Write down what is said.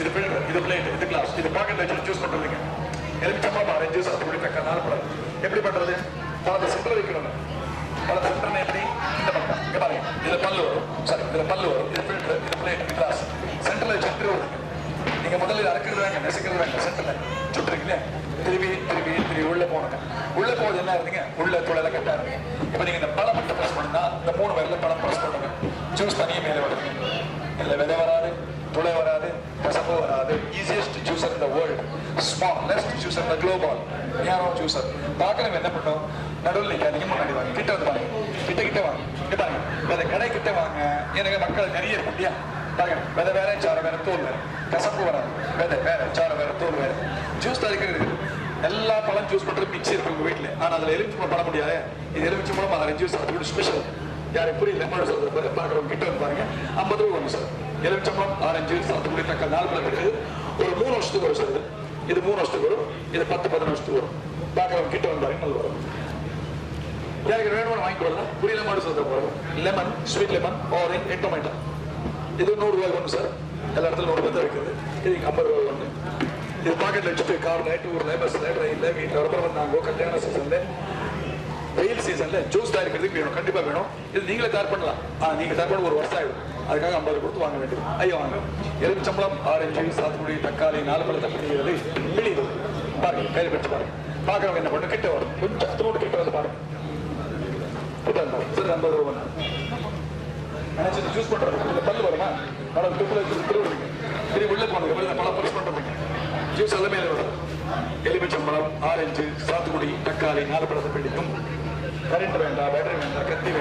இது பில்டர் இது பிளேட் இது கிளாஸ் இது பாக்கெட் வச்சு சூஸ் பண்றதுங்க எலுமிச்சப்பா பாரு ஜூஸ் அது கூட தக்க நாள் படாது. எப்படி பண்றது? பழத்தை சென்டர் வைக்கணும் பல சென்டர் எப்படி? இந்த பக்கம். இங்க பாருங்க. இதுல பல்லு வரும். சாரி இதுல பல்லு வரும். இது பில்டர் இது பிளேட் இது கிளாஸ் சென்டர்ல வச்சு திருவி நீங்க முதல்ல அறுக்கிறது வேங்க நெசுக்கிறது வேங்க சென்டர்ல சுட்டுருக்கீங்களே திரும்பி திரும்பி திரும்பி உள்ள போனங்க உள்ள போகுது என்ன இருந்தீங்க உள்ள தொழில கட்டா இருந்தீங்க இப்ப நீங்க இந்த பழம் மட்டும் பிரஸ் பண்ணா இந்த மூணு வரையில பழம் பிரஸ் பண்ணுங்க. ஜூஸ் தனியே மேலே வருது. இதுல விதை வராது. ஈஸியஸ்ட் ஜூசர் இந்த வேர்ல்டு ஸ்மாலெஸ்ட் ஜூசர் இந்த குளோபால் யாரோ ஜூசர் பார்க்கணும் என்ன பண்ணோம்? நடுவில் நிற்காதீங்க முன்னாடி வாங்க. கிட்ட வந்து வாங்க கிட்ட கிட்ட வாங்க. கிட்ட வாங்க விதை கடை கிட்ட வாங்க. எனக்கு மக்கள் நிறைய இருக்கு இல்லையா? பாருங்க. விதை வேற சார வேற தோல் வேற. கசப்பு வராது. விதை வேற சார வேற தோல் வேற. ஜூஸ் தயாரிக்கிறது எல்லா பழம் ஜூஸ் பண்ணுறது மிக்சி இருக்கு உங்கள் வீட்டில். ஆனால் அதில் எலுமிச்சை பண்ண முடியாது. இது எலுமிச்சை பழம் அதில் ஜூஸ் அது ஸ்பெஷல் யாரும் புரியல? லெமன் சொல்றது? பார்க்குறவங்க கிட்ட வந்து பாருங்க. ஐம்பது ரூபா ஒன்று சார் எலுமிச்சம்பழம் ஆரஞ்சு சாத்துக்குடி தக்காளி நாலு பழம் இருக்குது. ஒரு மூணு வருஷத்துக்கு வரும் சார் இது இது மூணு வருஷத்துக்கு வரும். இது பத்து பதினஞ்சு வருஷத்துக்கு வரும். பார்க்குறவங்க கிட்ட வந்து பாருங்க வரும். யாருக்கு வேணுமா வாங்கி கொடுக்கலாம் புரியல மாடு சொல்ற போகிறோம் lemon sweet lemon orange red tomato இது நூறு ரூபாய் ஒன்று சார் எல்லா இடத்துல நூறு ரூபாய் தான் இருக்குது. இது ஐம்பது ரூபாய் ஒன்று இது பாக்கெட்ல வச்சுட்டு கார் நைட்டு ஊர்ல பஸ்ல ட்ரெயின்ல வீட்டில் ரொம்ப வந்தாங்க கல்யாண சீசன்ல வெயில் சீசன்ல ஜூஸ் தயாரிக்கிறதுக்கு வேணும். கண்டிப்பா வேணும். இது நீங்களே தயார் பண்ணலாம். ஆ நீங்க தயார் பண்ண ஒரு வருஷம் ஆயிடும். அதுக்காக ஐம்பது கொடுத்து வாங்க வேண்டியது ஐயோ வாங்க எலுமிச்சம்பழம் ஆரஞ்சு சாத்துக்குடி தக்காளி நாலு பழத்தை பிடிக்கிறது பிடிது பாருங்க கையில் பிடிச்சு பாருங்க. பாக்குறவங்க என்ன பண்ணு கிட்ட வரும். கொஞ்சம் அத்தனோடு கிட்ட வந்து பாருங்க. சரி ஐம்பது ரூபா நினைச்சு ஜூஸ் பண்றது இந்த பல்லு வருமா? அதோட துப்புல திருவிடுங்க. திரும்பி உள்ள போனது அப்புறம் இந்த பழம் பரிசு பண்றதுங்க ஜூஸ் எல்லாமே வரும். எலுமிச்சம்பழம் ஆரஞ்சு சாத்துக்குடி தக்காளி நாலு பழத்தை பிடிக்கும் கரண்ட் வேண்டாம் பேட்டரி வேண்டாம் கத்தி வேண்டாம்.